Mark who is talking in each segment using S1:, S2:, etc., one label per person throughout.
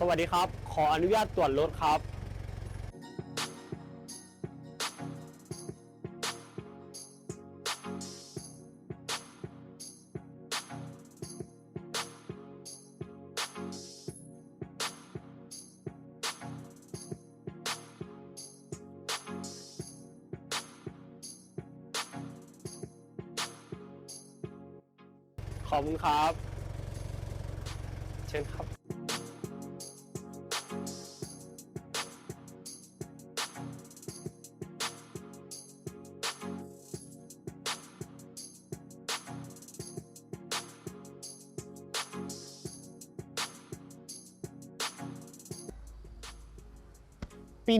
S1: สวัสดีครับ ขออนุญาตตรวจรถครับ ขอบคุณครับ เชิญครับ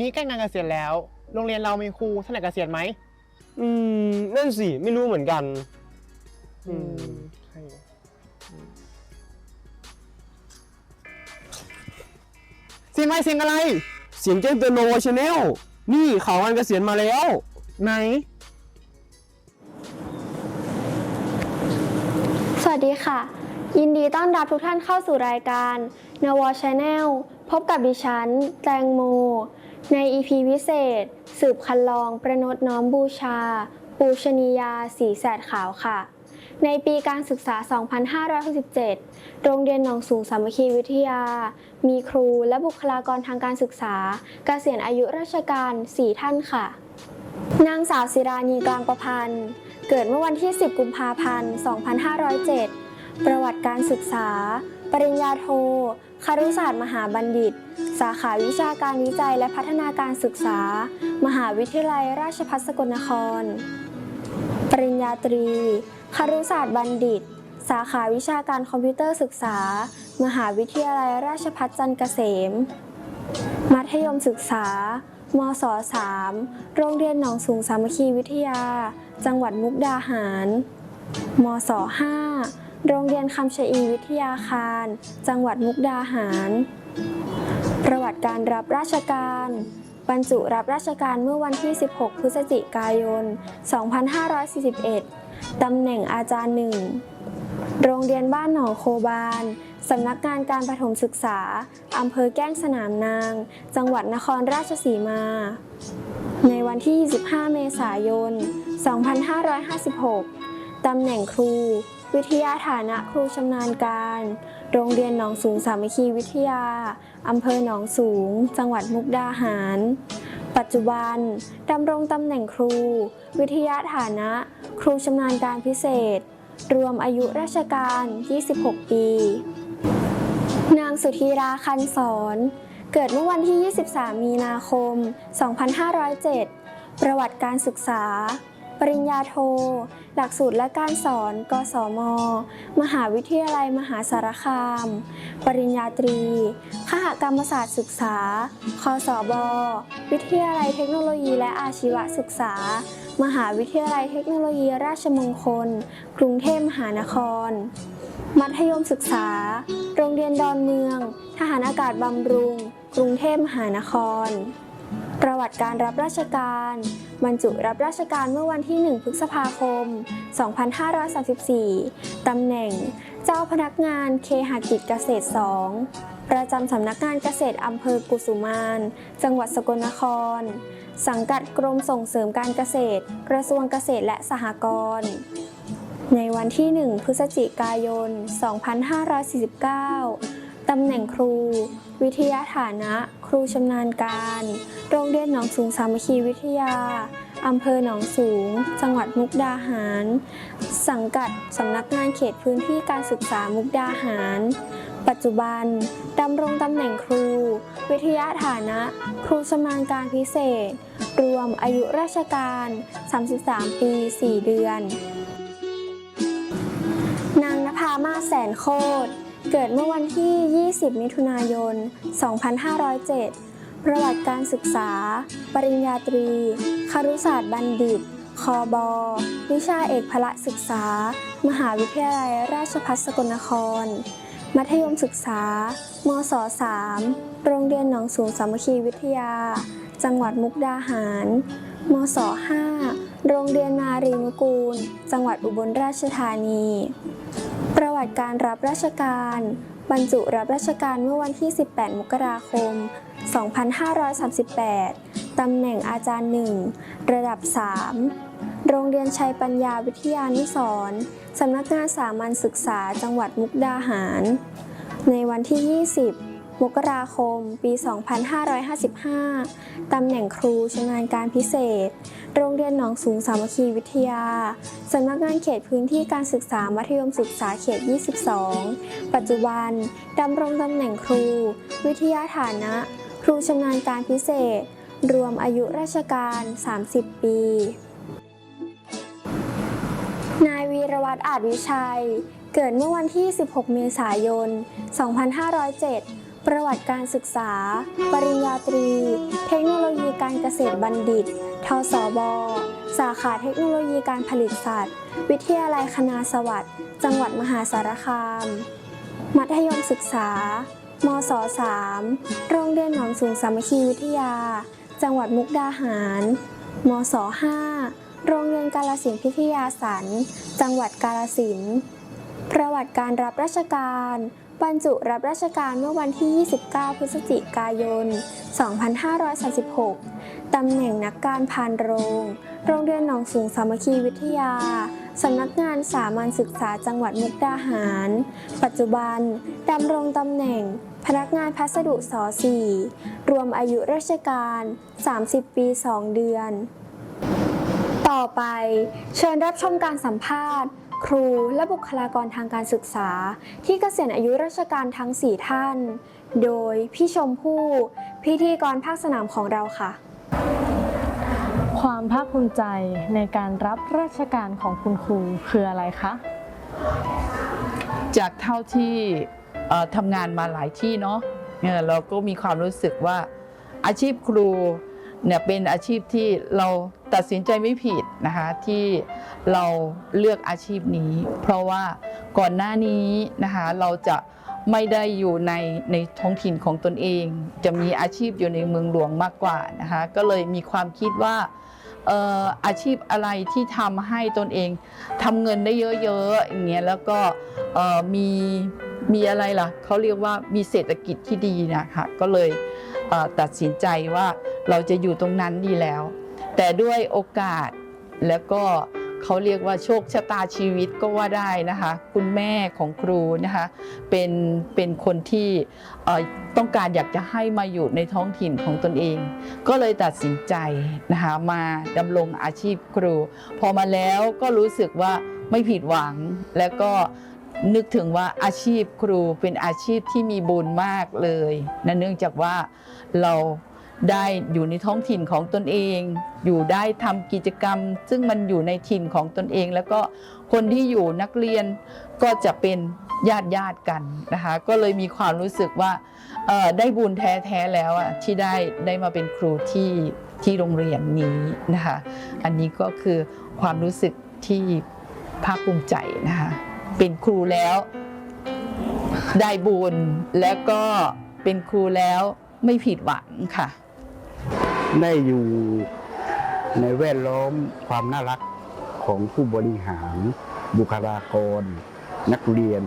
S2: นี้ใกล้งานเกษียณแล้ว โรงเรียนเรามีครูท่านไหนเกษียณไหม
S1: อืมนั่นสิ ไม่รู้เหมือนกัน อืม
S2: ใช่เสียงอะไรเสียงอะไร
S1: เสียงแจ้งเตือนโนชาแนลนี่ข่าวงานเกษียณมาแล้ว
S2: ไหน
S3: สวัสดีค่ะ ยินดีต้อนรับทุกท่านเข้าสู่รายการนวชแนลพบกับดิฉัน แตงโม ใน EP พิเศษ สืบคันลองประนดน้อมบูชา ปูชนียาสีแสดขาวค่ะ ในปีการศึกษา 2567 โรงเรียนหนองสูงสามัคคีวิทยา มีครูและบุคลากรทางการศึกษา เกษียณอายุราชการ 4 ท่านค่ะ นางสาวศิรานีกลางประพันธ์ เกิดเมื่อวันที่ 10 กุมภาพันธ์ 2507 ประวัติการศึกษา ปริญญาโท คารุศาสตร์มหาบัณฑิต สาขาวิชาการวิจัยและพัฒนาการศึกษา มหาวิทยาลัยราชภัฏสกลนคร ปริญญาตรี คารุศาสตร์บัณฑิต สาขาวิชาการคอมพิวเตอร์ศึกษา มหาวิทยาลัยราชภัฏจันทร์เกษม มัธยมศึกษา มศ 3 โรงเรียนหนองสูงสามัคคีวิทยา จังหวัดมุกดาหาร มศ 5 โรงเรียนคำชะอีวิทยาคาร จังหวัดมุกดาหาร ประวัติการรับราชการ บรรจุรับราชการเมื่อวันที่ 16 พฤศจิกายน 2541 ตำแหน่งอาจารย์หนึ่ง โรงเรียนบ้านหนองโคบาน สำนักงานการประถมศึกษา อำเภอแก้งสนามนาง จังหวัดนครราชสีมา ในวันที่ 25 เมษายน 2556 ตำแหน่งครู วิทยาฐานะครูชำนาญการ โรงเรียนหนองสูงสามัคคีวิทยา อำเภอหนองสูง จังหวัดมุกดาหาร ปัจจุบันดำรงตำแหน่งครู วิทยาฐานะ ครูชำนาญการพิเศษ รวมอายุราชการ 26 ปี นางสุธีราคันสอนเกิดเมื่อวันที่ 23 มีนาคม 2507 ประวัติการศึกษา ปริญญาโท หลักสูตรและการสอน กศม มหาวิทยาลัยมหาสารคาม ปริญญาตรีขหกรรมศาสตร์ศึกษา คศบ วิทยาลัยเทคโนโลยีและอาชีวศึกษา มหาวิทยาลัยเทคโนโลยีราชมงคล กรุงเทพมหานคร มัธยมศึกษา โรงเรียนดอนเมือง ทหารอากาศบำรุง กรุงเทพมหานคร ประวัติการรับราชการบรรจุรับราชการเมื่อวันที่ 1 พฤษภาคม 2534 ตำแหน่ง เจ้าพนักงานเคหกิจเกษตร 2 ประจำสำนักงานเกษตรอำเภอกุสุมาน จังหวัดสกลนคร สังกัดกรมส่งเสริมการเกษตร กระทรวงเกษตรและสหกรณ์ในวันที่ 1 พฤศจิกายน 2549 ตำแหน่งครู วิทยาฐานะ รูชำนาญการ โรงเรียนหนองสูงสามัคคีวิทยา อำเภอหนองสูง จังหวัดมุกดาหาร สังกัดสำนักงานเขตพื้นที่การศึกษามุกดาหาร ปัจจุบันดำรงตำแหน่งครู วิทยาฐานะ ครูชำนาญการพิเศษ รวมอายุราชการ 33 ปี 4 เดือน นางนภามาแสนโคตร เกิดเมื่อวันที่ 20 มิถุนายน 2507 ประวัติการศึกษา ปริญญาตรีคารุศาสตร์บัณฑิต คอบอวิชาเอกพละศึกษา มหาวิทยาลัยราชภัฏสกลนคร มัธยมศึกษา มศ 3 โรงเรียนหนองสูงสามัคคีวิทยา จังหวัดมุกดาหาร มศ 5 โรงเรียนนารีนุกูล จังหวัดอุบลราชธานี ประวัติการรับราชการ บรรจุรับราชการเมื่อวันที่ 18 มกราคม 2538 ตำแหน่งอาจารย์หนึ่งระดับ 3 โรงเรียนชัยปัญญาวิทยานุสรสำนักงานสามัญศึกษาจังหวัดมุกดาหาร ในวันที่ 20 มกราคม ปี 2555 ตำแหน่งครูชำนาญการพิเศษ โรงเรียนหนองสูงสามัคคีวิทยา สำนักงานเขตพื้นที่การศึกษามัธยมศึกษาเขต 22 ปัจจุบัน ดำรงตำแหน่งครู วิทยาฐานะ ครูชำนาญการพิเศษ รวมอายุราชการ 30 ปีนายวีรวัตรอาจวิชัย เกิดเมื่อวันที่ 16 เมษายน 2507 ประวัติการศึกษา ปริญญาตรี เทคโนโลยีการเกษตรบัณฑิต ทศบสาขาเทคโนโลยีการผลิตสัตว์ วิทยาลัยคณะสวัสดิ์ จังหวัดมหาสารคาม มัธยมศึกษา มศ3โรงเรียนหนองสูงสามัคคีวิทยา จังหวัดมุกดาหาร มศ5โรงเรียนกาลสินพิทยาสัน จังหวัดกาลสิน ประวัติการรับราชการ บรรจุรับราชการเมื่อวันที่ 29 พฤศจิกายน 2536 ตำแหน่งนักการพานโรง โรงเรียนหนองสูงสามัคคีวิทยา สำนักงานสามัญศึกษาจังหวัดมุกดาหาร ปัจจุบันดำรงตำแหน่ง พนักงานพัสดุส4รวมอายุราชการ 30 ปี 2 เดือน ต่อไปเชิญรับชมการสัมภาษณ์ ครูและบุคลากรทางการศึกษา ที่เกษียณอายุราชการทั้ง 4 ท่าน โดยพี่ชมพู่พิธีกรภาคสนามของเราค่ะ
S4: ความภาคภูมิใจในการรับราชการของคุณครูคืออะไรคะ
S5: จากเท่าที่เอ่อทำงานมาหลายที่เนาะเออเราก็มีความรู้สึกว่าอาชีพครู เนี่ยเป็นอาชีพที่เราตัดสินใจไม่ผิดนะคะที่เราเลือกอาชีพนี้ เพราะว่าก่อนหน้านี้นะคะเราจะไม่ได้อยู่ในในท้องถิ่นของตนเอง จะมีอาชีพอยู่ในเมืองหลวงมากกว่านะคะก็เลยมีความคิดว่าอาชีพอะไรที่ทำให้ตนเองทำเงินได้เยอะๆอย่างเงี้ยแล้วก็มีมีอะไรล่ะเขาเรียกว่ามีเศรษฐกิจที่ดีนะคะก็เลยตัดสินใจว่า เราจะอยู่ตรงนั้นดีแล้ว แต่ด้วยโอกาสแล้วก็เขาเรียกว่าโชคชะตาชีวิตก็ว่าได้นะคะ คุณแม่ของครูนะคะเป็นเป็นคนที่ต้องการอยากจะให้มาอยู่ในท้องถิ่นของตนเอง ก็เลยตัดสินใจนะคะมาดำรงอาชีพครู พอมาแล้วก็รู้สึกว่าไม่ผิดหวังแล้วก็นึกถึงว่าอาชีพครูเป็นอาชีพที่มีบุญมากเลยนะเนื่องจากว่าเรา ได้อยู่ในท้องถิ่นของตนเอง อยู่ได้ทำกิจกรรม ซึ่งมันอยู่ในถิ่นของตนเอง แล้วก็คนที่อยู่นักเรียนก็จะเป็นญาติญาติกันนะคะ ก็เลยมีความรู้สึกว่าได้บุญแท้ๆแล้วอะที่ได้ได้มาเป็นครูที่ที่โรงเรียนนี้นะคะ อันนี้ก็คือความรู้สึกที่ภาคภูมิใจนะคะ เป็นครูแล้วได้บุญแล้วก็เป็นครูแล้วไม่ผิดหวังค่ะ
S6: ได้อยู่ในแวดล้อมความน่ารักของผู้บริหาร บุคลากร นักเรียน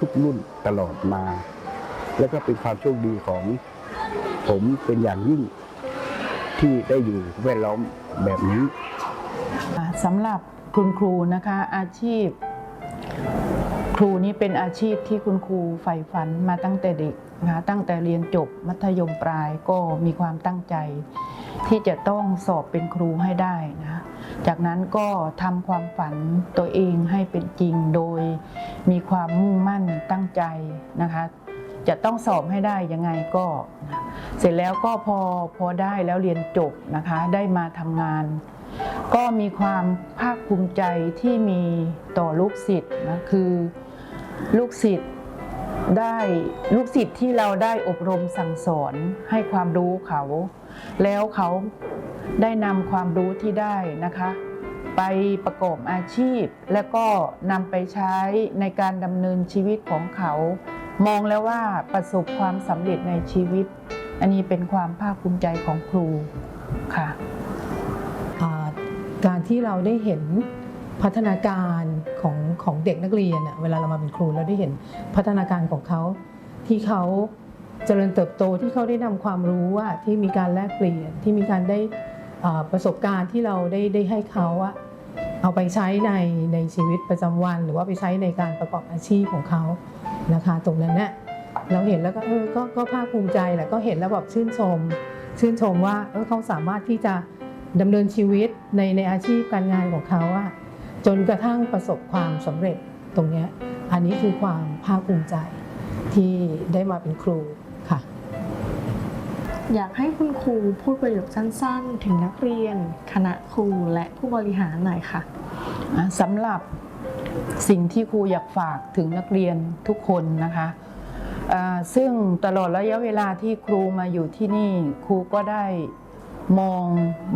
S6: ทุกๆรุ่นตลอดมา แล้วก็เป็นความโชคดีของผมเป็นอย่างยิ่งที่ได้อยู่แวดล้อมแบบนี้
S7: สำหรับคุณครูนะคะอาชีพ ครูนี่เป็นอาชีพที่คุณครูใฝ่ฝันมาตั้งแต่เด็กนะคะตั้งแต่เรียนจบมัธยมปลายก็มีความตั้งใจ ที่จะต้องสอบเป็นครูให้ได้นะจากนั้นก็ทำความฝันตัวเองให้เป็นจริงโดยมีความมุ่งมั่นตั้งใจนะคะ จะต้องสอบให้ได้ยังไงก็ เสร็จแล้วก็พอพอได้แล้วเรียนจบนะคะ ได้มาทำงาน ก็มีความภาคภูมิใจที่มีต่อลูกศิษย์นะคือลูกศิษย์ได้ลูกศิษย์ที่เราได้อบรมสั่งสอนให้ความรู้เขา แล้วเขาได้นำความรู้ที่ได้นะคะ ไปประกอบอาชีพ และก็นำไปใช้ในการดำเนินชีวิตของเขา มองแล้วว่าประสบความสำเร็จในชีวิต อันนี้เป็นความภาคภูมิใจของครูค่ะ
S8: การที่เราได้เห็นพัฒนาการของของเด็กนักเรียนเวลาเรามาเป็นครูเราได้เห็นพัฒนาการของเขาที่เขา เจริญเติบโตที่เขาได้นำความรู้ว่าที่มีการแลกเปลี่ยนที่มีการได้ประสบการณ์ที่เราได้ได้ให้เขาอะเอาไปใช้ในในชีวิตประจำวัน หรือว่าไปใช้ในการประกอบอาชีพของเขานะคะตรงนั้นเนี่ยเราเห็นแล้วก็เออก็ก็ภาคภูมิใจแหละก็เห็นแล้วแบบชื่นชม ชื่นชมว่าเออเขาสามารถที่จะดำเนินชีวิตในในอาชีพการงานของเขาอะจนกระทั่งประสบความสำเร็จตรงเนี้ยอันนี้คือความภาคภูมิใจที่ได้มาเป็นครู
S4: อยากให้คุณครูพูดประโยคสั้นๆ ถึงนักเรียน คณะครูและผู้บริหารหน่อยค่ะ
S7: อะสำหรับสิ่งที่ครูอยากฝากถึงนักเรียนทุกคนนะคะซึ่งตลอดระยะเวลาที่ครูมาอยู่ที่นี่ครูก็ได้มอง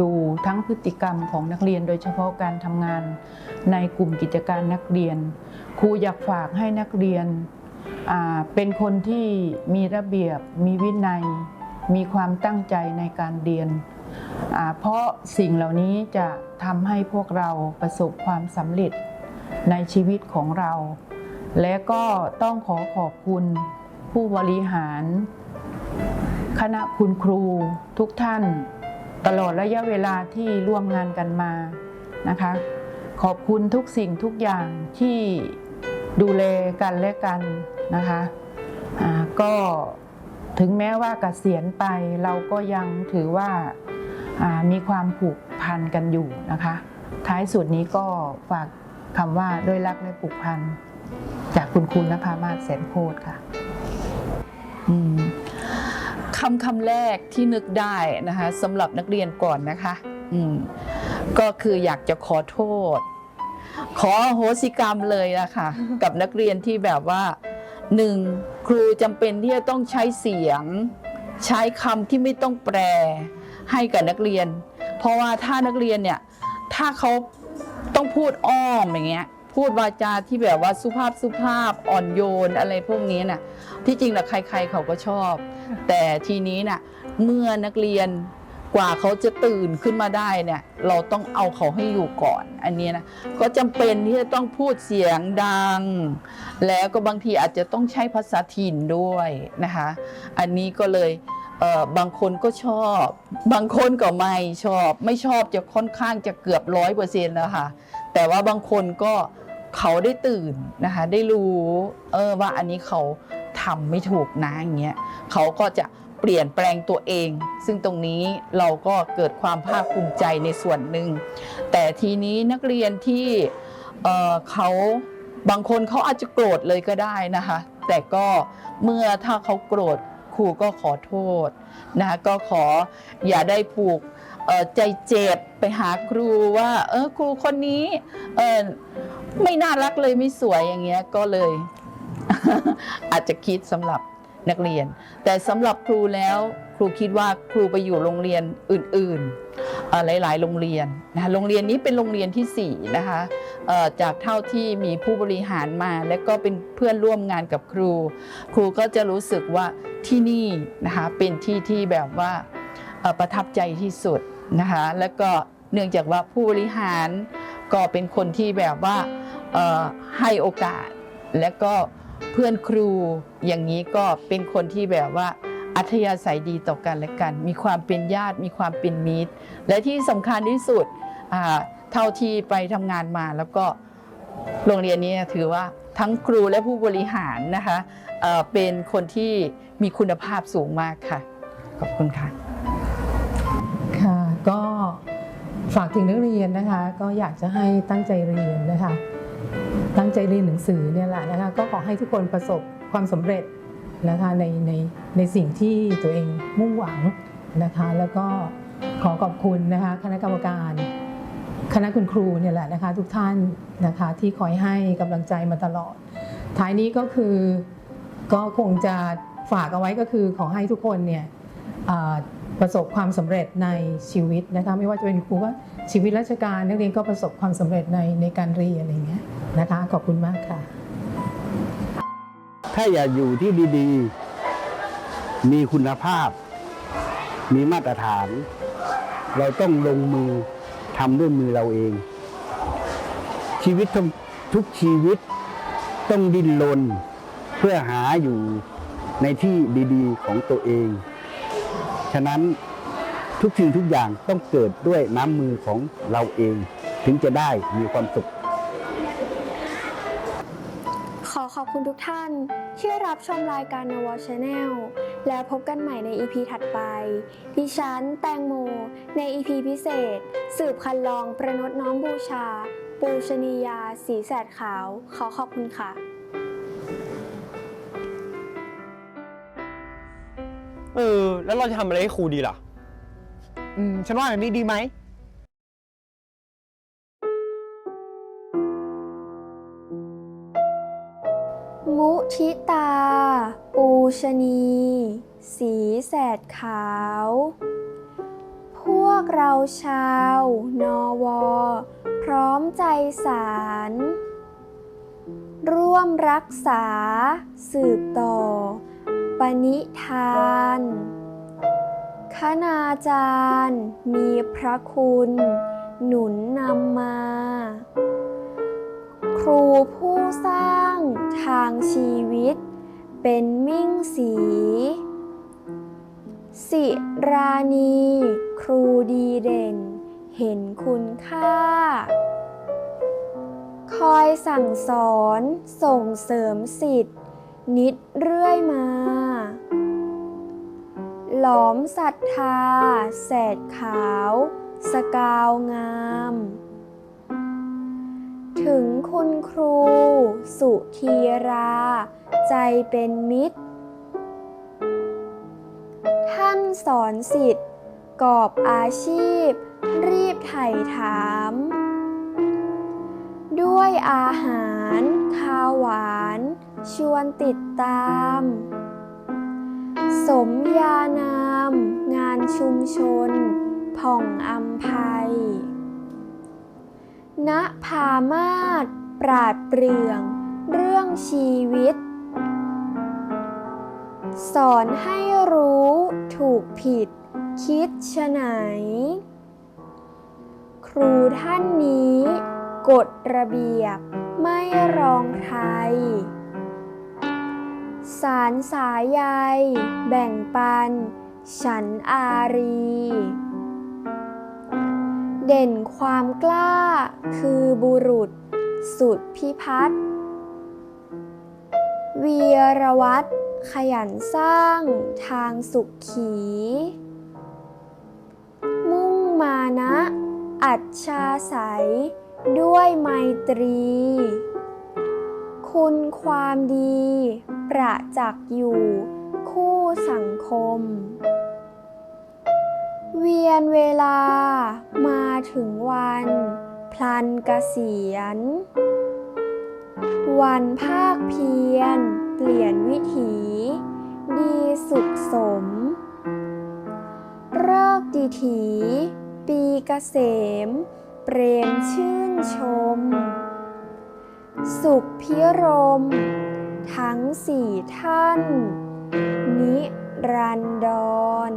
S7: ดูทั้งพฤติกรรมของนักเรียน โดยเฉพาะการทำงานในกลุ่มกิจการนักเรียน ครูอยากฝากให้นักเรียนเป็นคนที่มีระเบียบมีวินัย มีความตั้งใจในการเรียน เพราะสิ่งเหล่านี้จะทำให้พวกเราประสบความสำเร็จในชีวิตของเรา และก็ต้องขอขอบคุณผู้บริหาร คณะคุณครูทุกท่าน ตลอดระยะเวลาที่ร่วมงานกันมานะคะ ขอบคุณทุกสิ่งทุกอย่างที่ดูแลกันและกันนะคะอ่าก็ ถึงแม้ว่าเกษียณไปเราก็ยังถือว่าามีความผูกพันกันอยู่นะคะ ท้ายสุดนี้ก็ฝากคำว่าด้วยรักและผูกพัน จากคุณคุณนภามาศแสนโพธค่ะ
S5: คำคำแรกที่นึกได้นะคะสำหรับนักเรียนก่อนนะคะก็คืออยากจะขอโทษ ขออโหสิกรรมเลยนะคะกับนักเรียนที่แบบว่า หนึ่งครูจำเป็นที่จะต้องใช้เสียง ใช้คำที่ไม่ต้องแปลให้กับนักเรียน เพราะว่าถ้านักเรียนเนี่ยถ้าเขาต้องพูดอ้อมอย่างเงี้ยพูดวาจาที่แบบว่าสุภาพสุภาพอ่อนโยนอะไรพวกนี้น่ะที่จริงนะใคร ๆเขาก็ชอบ แต่ทีนี้น่ะเมื่อนักเรียน กว่าเขาจะตื่นขึ้นมาได้เนี่ย เราต้องเอาเขาให้อยู่ก่อน อันนี้นะก็จำเป็นที่จะต้องพูดเสียงดัง แล้วก็บางทีอาจจะต้องใช้ภาษาถิ่นด้วยนะคะ อันนี้ก็เลยเบางคนก็ชอบ บางคนก็ไม่ชอบ ไม่ชอบจะค่อนข้างจะเกือบร้อยเปอร์เซ็นต์แล้วค่ะ แต่ว่าบางคนก็เขาได้ตื่นนะคะ ได้รู้ เออว่าอันนี้เขาทำไม่ถูกนะอย่างเงี้ยเขาก็จะ เปลี่ยนแปลงตัวเอง ซึ่งตรงนี้เราก็เกิดความภาคภูมิใจในส่วนหนึ่ง แต่ทีนี้นักเรียนที่เเขาบางคนเขาอาจจะโกรธเลยก็ได้นะคะ แต่ก็เมื่อถ้าเขาโกรธครูก็ขอโทษนะคะก็ขออย่าได้ผูกใจเจ็บไปหาครูว่าเออครูคนนี้เออไม่น่ารักเลยไม่สวยอย่างเงี้ยก็เลย อาจจะคิดสำหรับ นักเรียน แต่สำหรับครูแล้วครูคิดว่าครูไปอยู่โรงเรียนอื่นๆหลายๆ โรงเรียนนะคะโรงเรียนนี้เป็นโรงเรียนที่4นะคะจากเท่าที่มีผู้บริหารมา และก็เป็นเพื่อนร่วมงานกับครู ครูก็จะรู้สึกว่าที่นี่นะคะเป็นที่ที่แบบว่าประทับใจที่สุดนะคะแล้วก็เนื่องจากว่าผู้บริหารก็เป็นคนที่แบบว่าให้โอกาสและก็ เพื่อนครูอย่างนี้ก็เป็นคนที่แบบว่า อัธยาศัยดีต่อกันและกัน มีความเป็นญาติ มีความเป็นมิตร และที่สำคัญที่สุดเท่าที่ไปทำงานมาแล้วก็โรงเรียนนี้ถือว่าทั้งครูและผู้บริหารนะคะเอ่อเป็นคนที่มีคุณภาพสูงมากค่ะ ขอบคุณค่ะ
S8: ค่ะก็ฝากถึงนักเรียนนะคะ ก็อยากจะให้ตั้งใจเรียนนะคะ ตั้งใจเรียนหนังสือเนี่ยแหละนะคะก็ขอให้ทุกคนประสบความสำเร็จนะคะในในในสิ่งที่ตัวเองมุ่งหวังนะคะแล้วก็ขอขอบคุณนะคะคณะกรรมการ คณะคุณครูเนี่ยแหละนะคะทุกท่านนะคะที่คอยให้กำลังใจมาตลอด ท้ายนี้ก็คือก็คงจะฝากเอาไว้ก็คือขอให้ทุกคนเนี่ยประสบความสำเร็จในชีวิตนะคะไม่ว่าจะเป็นครูว่าชีวิตราชการนักเรียนก็ประสบความสำเร็จในในการเรียนอะไรอย่างเงี้ย นะคะ ขอบคุณมากค่ะ
S6: ถ้าอยากอยู่ที่ดีๆ มีคุณภาพ มีมาตรฐาน เราต้องลงมือทำด้วยมือเราเอง ชีวิตทุกชีวิตต้องดิ้นรนเพื่อหาอยู่ในที่ดีๆ ของตัวเอง ฉะนั้นทุกสิ่งทุกอย่างต้องเกิดด้วยน้ำมือของเราเอง ถึงจะได้มีความสุข
S3: อขอบคุณทุกท่านที่รับชมรายการ n w a Channel แล้วพบกันใหม่ใน EP ถัดไป ดิฉันแตงโม ใน EP พิเศษ สืบคันลองประนดน้อมบูชา ปูชนียา สีแสดขาว ขอขอบคุณค่ะ
S1: เออ แล้วเราจะทำอะไรให้ครูดีล่ะ
S2: อืม ฉันว่าแบบนี้ดีไหม
S3: มุทิตา ปูชนี สีแสดขาว พวกเราชาวนวพร้อมใจสาร ร่วมรักษา สืบต่อ ปณิธานคณาจารย์ มีพระคุณ หนุนนำมา รูผู้สร้างทางชีวิต เป็นมิ่งสี สิรานีครูดีเด่น เห็นคุณค่า คอยสั่งสอนส่งเสริมสิทธิ์ นิดเรื่อยมา หลอมศรัทธา แสดขาว สกาวงาม ถึงคุณครู สุธีรา ใจเป็นมิตร ท่านสอนสิทธิ์กอบอาชีพ รีบไถ่ถาม ด้วยอาหารข้าวหวาน ชวนติดตาม สมญานาม งานชุมชน ผ่องอัมภัย ณพามาศปราดเปรื่อง เรื่องชีวิต สอนให้รู้ถูกผิด คิดชะไหน ครูท่านนี้กฎระเบียบไม่รองใคร สารสายใยแบ่งปัน ฉันอารี เด่นความกล้า คือบุรุษ สุดพิพัฒน์เวียรวัตรขยันสร้างทางสุขขี มุ่งมานะ อัจฉาใสยด้วยไมตรี คุณความดี ประจักษ์อยู่ คู่สังคม เวียนเวลามาถึงวัน พลันเกษียณ วันภาคเพียร เปลี่ยนวิถี ดีสุขสม เลิกดีถี ปีเกษม เปรมชื่นชม สุขพิรม ทั้งสี่ท่าน นิรันดร